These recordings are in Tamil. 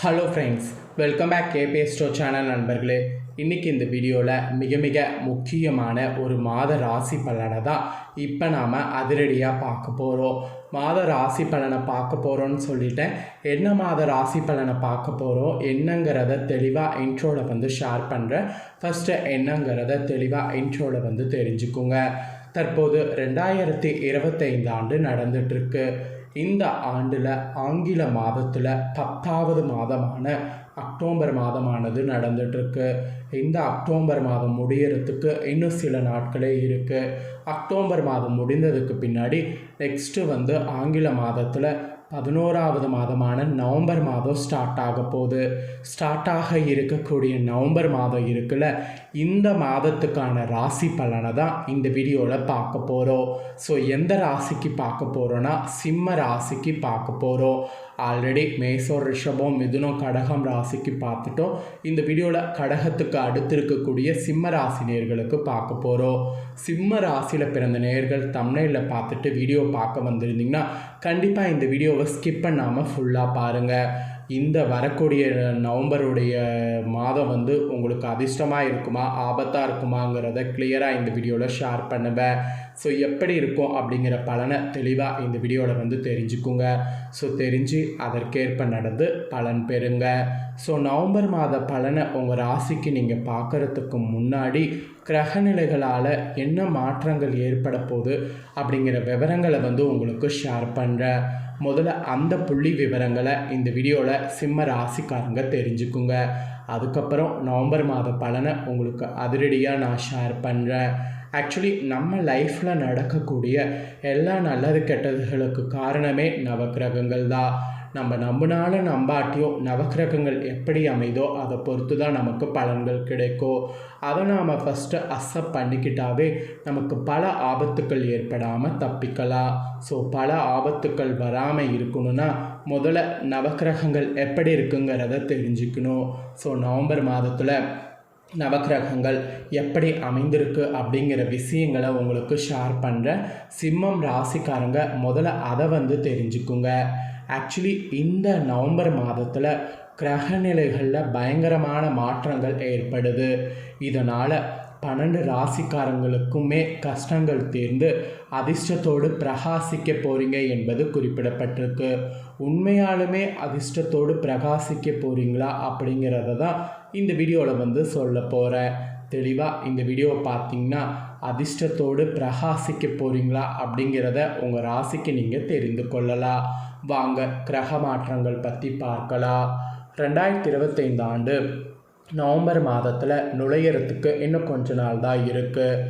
Hello friends welcome back KB store channel நண்பர்களே. இன்றைக்கி இந்த வீடியோவில் மிக மிக முக்கியமான ஒரு மாத ராசி பலனை தான் இப்போ நாம் அதிரடியாக பார்க்க போகிறோம் மாத ராசி பலனை பார்க்க போகிறோன்னு சொல்லிட்டேன். என்ன மாத ராசி பலனை பார்க்க போகிறோம் என்னங்கிறத தெளிவாக இன்ட்ரோவில் வந்து ஷேர் பண்ணுறேன் ஃபஸ்ட்டு என்னங்கிறத தெளிவாக இன்ட்ரோவில் வந்து தெரிஞ்சுக்குங்க. தற்போது ரெண்டாயிரத்தி இருபத்தைந்து ஆண்டு நடந்துட்டுருக்கு இந்த ஆண்டில் ஆங்கில மாதத்தில் பத்தாவது மாதமான அக்டோபர் மாதமானது நடந்துட்டுருக்கு. இந்த அக்டோபர் மாதம் முடியறதுக்கு இன்னும் சில நாட்களே இருக்குது அக்டோபர் மாதம் முடிந்ததுக்கு பின்னாடி நெக்ஸ்ட்டு வந்து ஆங்கில மாதத்தில் பதினோராவது மாதமான நவம்பர் மாதம் ஸ்டார்ட் ஆக போகுது. ஸ்டார்ட் ஆக இருக்கக்கூடிய நவம்பர் மாதம் இருக்குல்ல இந்த மாதத்துக்கான ராசி பலனை தான் இந்த வீடியோவில் பார்க்க போகிறோம் ஸோ எந்த ராசிக்கு பார்க்க போகிறோன்னா சிம்ம ராசிக்கு பார்க்க போகிறோம் ஆல்ரெடி மேசோ ரிஷபம் மிதுனம் கடகம் ராசிக்கு பார்த்துட்டோம். இந்த வீடியோவில் கடகத்துக்கு அடுத்து இருக்கக்கூடிய சிம்ம ராசி நேர்களுக்கு பார்க்க போகிறோம் சிம்ம ராசியில் பிறந்த நேர்கள் தமிழில் பார்த்துட்டு வீடியோ பார்க்க வந்திருந்தீங்கன்னா கண்டிப்பாக இந்த வீடியோவை ஸ்கிப் பண்ணாமல் ஃபுல்லாக பாருங்கள் இந்த வரக்கூடிய நவம்பருடைய மாதம் வந்து உங்களுக்கு அதிர்ஷ்டமாக இருக்குமா ஆபத்தாக இருக்குமாங்கிறத கிளியராக இந்த வீடியோவில் ஷேர் பண்ணுவேன் ஸோ எப்படி இருக்கும் அப்படிங்கிற பலனை தெளிவாக இந்த வீடியோவில் வந்து தெரிஞ்சுக்குங்க. ஸோ தெரிஞ்சு அதற்கேற்ப நடந்து பலன் பெறுங்க. ஸோ நவம்பர் மாத பலனை உங்கள் ராசிக்கு நீங்கள் பார்க்குறதுக்கு முன்னாடி கிரகநிலைகளால் என்ன மாற்றங்கள் ஏற்பட போகுது அப்படிங்கிற விவரங்களை வந்து உங்களுக்கு ஷேர் பண்ணுறேன் முதல்ல அந்த புள்ளி விவரங்களை இந்த வீடியோவில் சிம்ம ராசிக்காரங்க தெரிஞ்சுக்குங்க. அதுக்கப்புறம் நவம்பர் மாத பலனை உங்களுக்கு அதிரடியாக நான் ஷேர் பண்ணுறேன் ஆக்சுவலி நம்ம லைஃப்பில் நடக்கக்கூடிய எல்லா நல்லது கெட்டதுகளுக்கு காரணமே நவக்கிரகங்கள் தான் நம்ம நம்பினாலும் நம்பாட்டியோ நவக்கிரகங்கள் எப்படி அமைதோ அதை பொறுத்து தான் நமக்கு பலன்கள் கிடைக்கும் அதை நாம் ஃபஸ்ட்டு அக்செப்ட் பண்ணிக்கிட்டாவே நமக்கு பல ஆபத்துக்கள் ஏற்படாமல் தப்பிக்கலாம். ஸோ பல ஆபத்துக்கள் வராமல் இருக்கணும்னா முதல்ல நவக்கிரகங்கள் எப்படி இருக்குங்கிறத தெரிஞ்சுக்கணும். ஸோ நவம்பர் மாதத்தில் நவக்கிரகங்கள் எப்படி அமைந்திருக்கு அப்படிங்கிற விஷயங்களை உங்களுக்கு ஷேர் பண்ணுற சிம்மம் ராசிக்காரங்க முதல்ல அதை வந்து தெரிஞ்சுக்குங்க. ஆக்சுவலி இந்த நவம்பர் மாதத்தில் கிரகநிலைகளில் பயங்கரமான மாற்றங்கள் ஏற்படுது. இதனால் பன்னெண்டு ராசிக்காரங்களுக்குமே கஷ்டங்கள் தீர்ந்து அதிர்ஷ்டத்தோடு பிரகாசிக்க போகிறீங்க என்பது குறிப்பிடப்பட்டிருக்கு. உண்மையாலுமே அதிர்ஷ்டத்தோடு பிரகாசிக்க போகிறீங்களா அப்படிங்கிறத தான் இந்த வீடியோவில் வந்து சொல்ல போகிறேன் தெளிவாக இந்த வீடியோவை பார்த்தீங்கன்னா அதிர்ஷ்டத்தோடு பிரகாசிக்க போகிறீங்களா அப்படிங்கிறத உங்கள் ராசிக்கு நீங்கள் தெரிந்து கொள்ளலாம். வாங்க கிரக மாற்றங்கள் பற்றி பார்க்கலாம். ரெண்டாயிரத்தி இருபத்தைந்து ஆண்டு நவம்பர் மாதத்தில் நுழையிறதுக்கு இன்னும் கொஞ்ச நாள் தான் இருக்குது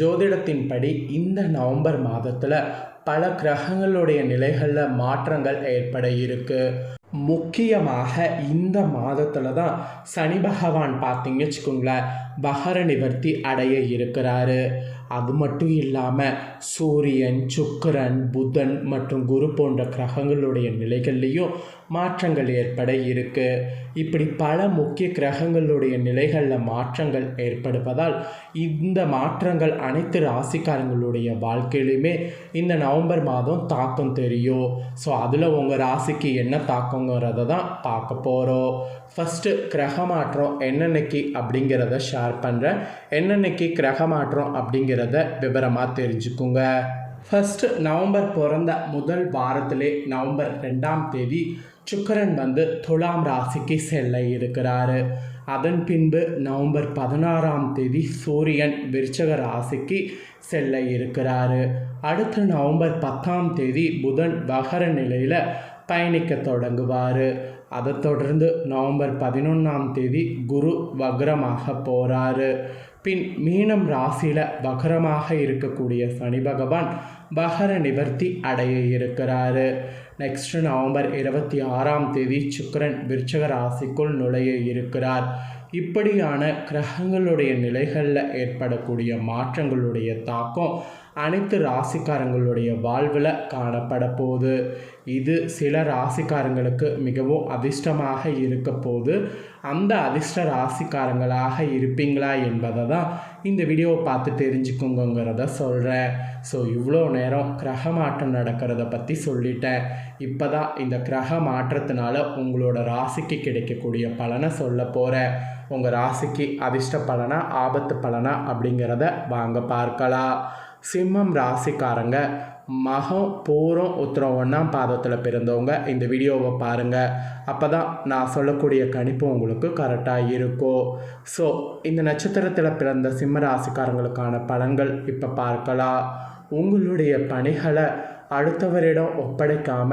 ஜோதிடத்தின்படி இந்த நவம்பர் மாதத்தில் பல கிரகங்களுடைய நிலைகளில் மாற்றங்கள் ஏற்பட இருக்குது முக்கியமாக இந்த மாதத்தில் தான் சனி பகவான் பார்த்தீங்கன்னு வச்சுக்கோங்களேன் பகர நிவர்த்தி அடைய இருக்கிறாரு. அது மட்டும் இல்லாமல் சூரியன் சுக்கரன் புதன் மற்றும் குரு போன்ற கிரகங்களுடைய நிலைகள்லேயும் மாற்றங்கள் ஏற்பட இருக்கு. இப்படி பல முக்கிய கிரகங்களுடைய நிலைகளில் மாற்றங்கள் ஏற்படுவதால் இந்த மாற்றங்கள் அனைத்து ராசிக்காரங்களுடைய வாழ்க்கையிலுமே இந்த நவம்பர் மாதம் தாக்கம் தெரியும். ஸோ அதில் உங்கள் ராசிக்கு என்ன தாக்கங்கிறத தான் பார்க்க போகிறோம் ஃபஸ்ட்டு கிரக மாற்றம் என்னென்னைக்கு அப்படிங்கிறத ஷேர் பண்ணுறேன் என்னென்னைக்கு கிரக மாற்றம் அப்படிங்கிறத விவரமாக தெரிஞ்சுக்குங்க. ஃபஸ்ட்டு நவம்பர் பிறந்த முதல் வாரத்திலே நவம்பர் ரெண்டாம் தேதி சுக்கரன் வந்து துலாம் ராசிக்கு செல்ல இருக்கிறாரு. அதன் பின்பு நவம்பர் பதினாறாம் தேதி சூரியன் விருச்சக ராசிக்கு செல்ல இருக்கிறாரு. அடுத்து நவம்பர் பத்தாம் தேதி புதன் வகர நிலையில் பயணிக்க தொடங்குவார். அதை தொடர்ந்து நவம்பர் பதினொன்றாம் தேதி குரு வக்ரமாக போகிறாரு பின் மீனம் ராசியில் வகரமாக இருக்கக்கூடிய சனி பகவான் வகர நிவர்த்தி அடைய இருக்கிறாரு. நெக்ஸ்ட் நவம்பர் இருபத்தி ஆறாம் தேதி சுக்கரன் விருச்சக ராசிக்குள் நுழைய இருக்கிறார். இப்படியான கிரகங்களுடைய நிலைகளில் ஏற்படக்கூடிய மாற்றங்களுடைய தாக்கம் அனைத்து ராசிக்காரங்களுடைய வாழ்வில் காணப்பட போகுது இது சில ராசிக்காரங்களுக்கு மிகவும் அதிர்ஷ்டமாக இருக்க போது அந்த அதிர்ஷ்ட ராசிக்காரங்களாக இருப்பீங்களா என்பதை தான் இந்த வீடியோவை பார்த்து தெரிஞ்சுக்கோங்கிறத சொல்கிறேன் ஸோ இவ்வளோ நேரம் கிரக மாற்றம் நடக்கிறத பற்றி சொல்லிட்டேன். இப்போ தான் இந்த கிரக மாற்றத்தினால உங்களோட ராசிக்கு கிடைக்கக்கூடிய பலனை சொல்ல போகிறேன் உங்கள் ராசிக்கு அதிர்ஷ்ட பலனா ஆபத்து பலனா அப்படிங்கிறத வாங்க பார்க்கலாம். சிம்மம் ராசிக்காரங்க மகம் பூரம் உத்திரம் ஒன்றாம் பாதத்தில் பிறந்தவங்க இந்த வீடியோவை பாருங்கள் அப்போ தான் நான் சொல்லக்கூடிய கணிப்பு உங்களுக்கு கரெக்டாக இருக்கும். ஸோ இந்த நட்சத்திரத்தில் பிறந்த சிம்ம ராசிக்காரங்களுக்கான பலன்கள் இப்போ பார்க்கலாம். உங்களுடைய பணிகளை அடுத்தவரிடம் ஒப்படைக்காம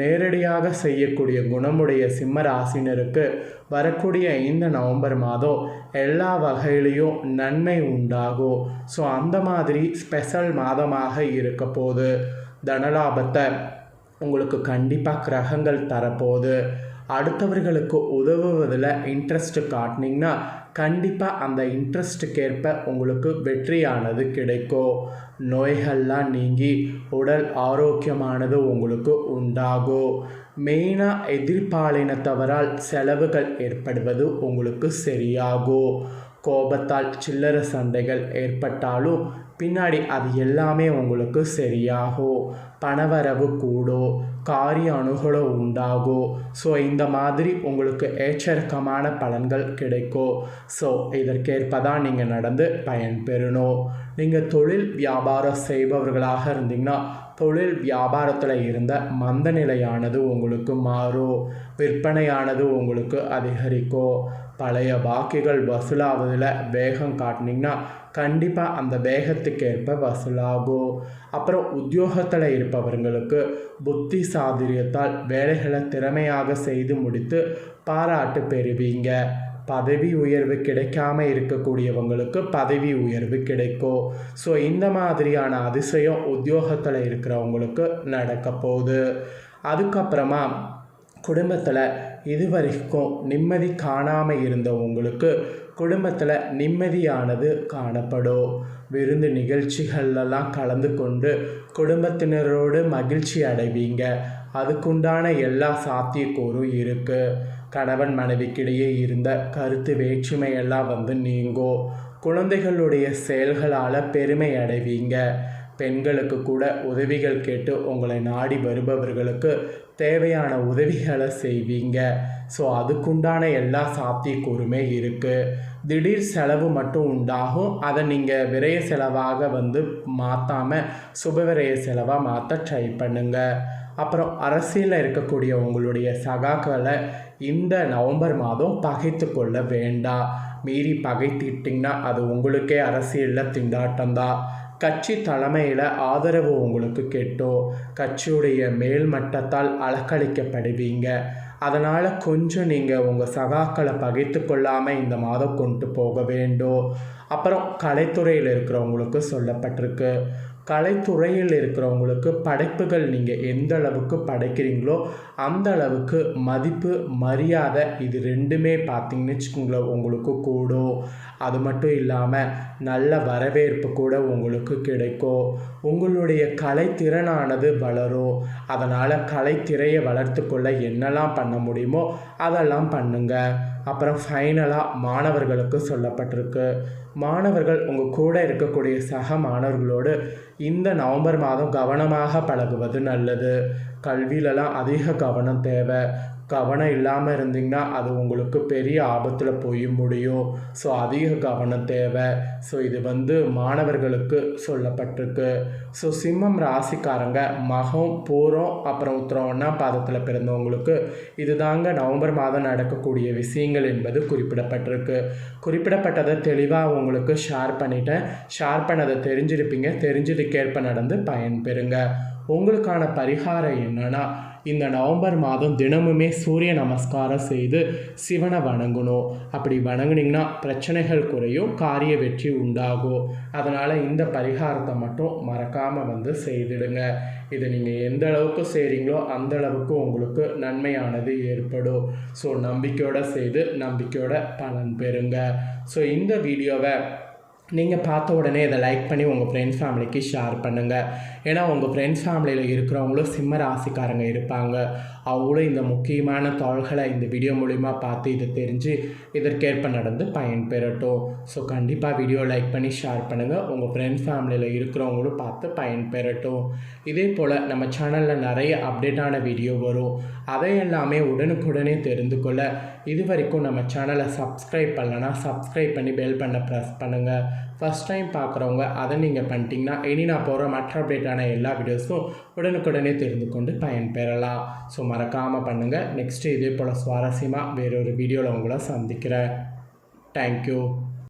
நேரடியாக செய்யக்கூடிய குணமுடைய சிம்ம ராசினருக்கு வரக்கூடிய இந்த நவம்பர் மாதம் எல்லா வகையிலையும் நன்மை உண்டாகும். ஸோ அந்த மாதிரி ஸ்பெஷல் மாதமாக இருக்க போது தனலாபத்தை உங்களுக்கு கண்டிப்பாக கிரகங்கள் தரப்போகுது. அடுத்தவர்களுக்கு உதவுவதில் இன்ட்ரெஸ்ட் காட்டினீங்கன்னா கண்டிப்பாக அந்த இன்ட்ரெஸ்ட்டுக்கேற்ப உங்களுக்கு வெற்றியானது கிடைக்கும். நோய்கள்லாம் நீங்கி உடல் ஆரோக்கியமானது உங்களுக்கு உண்டாகும். மெயினாக எதிர்பாலினத்தவரால் செலவுகள் ஏற்படுவது உங்களுக்கு சரியாகும். கோபத்தால் சில்லறை சண்டைகள் ஏற்பட்டாலும் பின்னாடி அது எல்லாமே உங்களுக்கு சரியாகும் பணவரவு கூடோ காரிய அணுகலம் உண்டாகும் ஸோ இந்த மாதிரி உங்களுக்கு ஏச்சரக்கமான பலன்கள் கிடைக்கும் ஸோ இதற்கேற்ப தான் நீங்கள் நடந்து பயன்பெறணும். நீங்கள் தொழில் வியாபாரம் செய்பவர்களாக இருந்தீங்கன்னா தொழில் வியாபாரத்தில் இருந்த மந்த நிலையானது உங்களுக்கு மாறும் விற்பனையானது உங்களுக்கு அதிகரிக்கும் பழைய பாக்கிகள் வசூலாவதில் வேகம் காட்டினீங்கன்னா கண்டிப்பாக அந்த வேகத்துக்கேற்ப வசூலாகும் அப்புறம் உத்தியோகத்தில் இருப்பவர்களுக்கு புத்தி சாதுரியத்தால் வேலைகளை திறமையாக செய்து முடித்து பாராட்டு பெறுவீங்க. பதவி உயர்வு கிடைக்காம இருக்கக்கூடியவங்களுக்கு பதவி உயர்வு கிடைக்கும். ஸோ இந்த மாதிரியான அதிசயம் உத்தியோகத்தில் இருக்கிறவங்களுக்கு நடக்க போகுது. அதுக்கப்புறமா குடும்பத்தில் இது வரைக்கும் நிம்மதி காணாமல் இருந்தவங்களுக்கு குடும்பத்தில் நிம்மதியானது காணப்படும். விருந்து நிகழ்ச்சிகள்லாம் கலந்து கொண்டு குடும்பத்தினரோடு மகிழ்ச்சி அடைவீங்க. அதுக்குண்டான எல்லா சாத்தியக்கூறும் இருக்குது கணவன் மனைவிக்கிடையே இருந்த கருத்து வேற்றுமையெல்லாம் வந்து நீங்கோ. குழந்தைகளுடைய செயல்களால் பெருமை அடைவீங்க. பெண்களுக்கு கூட உதவிகள் கேட்டு உங்களை நாடி வருபவர்களுக்கு தேவையான உதவிகளை செய்வீங்க. ஸோ அதுக்குண்டான எல்லா சாத்தியக்கூறுமே இருக்குது திடீர் செலவு மட்டும் உண்டாகும். அதை நீங்கள் விரைய செலவாக வந்து மாற்றாமல் சுபவிரய செலவாக மாற்ற ட்ரை பண்ணுங்கள் அப்புறம் அரசியலில் இருக்கக்கூடிய உங்களுடைய சகாக்களை இந்த நவம்பர் மாதம் பகைத்து கொள்ள வேண்டாம். மீறி பகைத்திட்டிங்கன்னா அது உங்களுக்கே அரசியலில் திண்டாட்டம் தான் கட்சி தலைமையில் ஆதரவு உங்களுக்கு கெட்டோ கட்சியுடைய மேல்மட்டத்தால் அலக்களிக்கப்படுவீங்க அதனால் கொஞ்சம் நீங்கள் உங்கள் சகாக்களை பகைத்து கொள்ளாமல் இந்த மாதம் கொண்டு போக வேண்டும். அப்புறம் கலைத்துறையில் இருக்கிறவங்களுக்கு சொல்லப்பட்டிருக்கு. கலைத்துறையில் இருக்கிறவங்களுக்கு படைப்புகள் நீங்கள் எந்த அளவுக்கு படைக்கிறீங்களோ அந்த அளவுக்கு மதிப்பு மரியாதை இது ரெண்டுமே பார்த்தீங்கன்னு வச்சுக்கோங்களேன் உங்களுக்கு கூடும். அது மட்டும் இல்லாமல் நல்ல வரவேற்பு கூட உங்களுக்கு கிடைக்கும். உங்களுடைய கலைத்திறனானது வளரும். அதனால் கலைத்திரையை வளர்த்துக்கொள்ள என்னெல்லாம் பண்ண முடியுமோ அதெல்லாம் பண்ணுங்கள் அப்புறம் ஃபைனலாக மாணவர்களுக்கு சொல்லப்பட்டிருக்கு. மாணவர்கள் உங்கள் கூட இருக்கக்கூடிய சக மாணவர்களோடு இந்த நவம்பர் மாதம் கவனமாக பழகுவது நல்லது. கல்வியிலலாம் அதிக கவனம் தேவை. கவனம் இல்லாமல் இருந்தீங்கன்னா அது உங்களுக்கு பெரிய ஆபத்தில் போய் முடியும். ஸோ அதிக கவனம் தேவை. ஸோ இது வந்து மாணவர்களுக்கு சொல்லப்பட்டிருக்கு. ஸோ சிம்மம் ராசிக்காரங்க மகம் பூரம் அப்புறம் உத்திரம் பாதத்தில் பிறந்தவங்களுக்கு இது தாங்க நவம்பர் மாதம் நடக்கக்கூடிய விஷயங்கள் என்பது குறிப்பிடப்பட்டிருக்கு. குறிப்பிடப்பட்டதை தெளிவாக உங்களுக்கு ஷேர் பண்ணிட்டேன். ஷேர் பண்ணதை தெரிஞ்சிருப்பீங்க. இதற்கேற்ப நடந்து பயன்பெறுங்க. உங்களுக்கான பரிகாரம் என்னன்னா இந்த நவம்பர் மாதம் தினமுமே சூரிய நமஸ்காரம் செய்து சிவனை வணங்கணும். அப்படி வணங்குனிங்கன்னா பிரச்சனைகள் குறையும் காரிய வெற்றி உண்டாகும். அதனால் இந்த பரிகாரத்தை மட்டும் மறக்காமல் வந்து செய்திடுங்க. இதை நீங்கள் எந்த அளவுக்கு செய்கிறீங்களோ அந்த அளவுக்கு உங்களுக்கு நன்மையானது ஏற்படும். ஸோ நம்பிக்கையோடு செய்து நம்பிக்கையோட பலன் பெறுங்க. ஸோ இந்த வீடியோவை நீங்கள் பார்த்த உடனே இதை லைக் பண்ணி உங்கள் ஃப்ரெண்ட்ஸ் ஃபேமிலிக்கு ஷேர் பண்ணுங்கள் ஏன்னா உங்கள் ஃப்ரெண்ட்ஸ் ஃபேமிலியில் இருக்கிறவங்களும் சிம்ம ராசிக்காரங்க இருப்பாங்க. அவங்களும் இந்த முக்கியமான தாள்களை இந்த வீடியோ மூலிமா பார்த்து இதை தெரிஞ்சு இதற்கேற்ப நடந்து பயன்பெறட்டும் ஸோ கண்டிப்பாக வீடியோ லைக் பண்ணி ஷேர் பண்ணுங்கள் உங்கள் ஃப்ரெண்ட்ஸ் ஃபேமிலியில் இருக்கிறவங்களும் பார்த்து பயன்பெறட்டும் இதே போல் நம்ம சேனலில் நிறைய அப்டேட்டான வீடியோ வரும். அதை எல்லாமே உடனுக்குடனே தெரிந்து கொள்ள. இது வரைக்கும் நம்ம சேனலை சப்ஸ்கிரைப் பண்ணலன்னா சப்ஸ்கிரைப் பண்ணி பெல் பண்ண ப்ரெஸ் பண்ணுங்கள் ஃபஸ்ட் டைம் பார்க்குறவங்க அதை நீங்கள் பண்ணிட்டீங்கன்னா இனி நான் போகிற மற்ற அப்டேட்டான எல்லா வீடியோஸும் உடனுக்குடனே தெரிந்து கொண்டு பயன்பெறலாம். ஸோ மறக்காமல் பண்ணுங்கள் நெக்ஸ்ட்டு இதே போல் சுவாரஸ்யமாக வேறொரு வீடியோவில் உங்களை சந்திக்கிறேன். தேங்க்யூ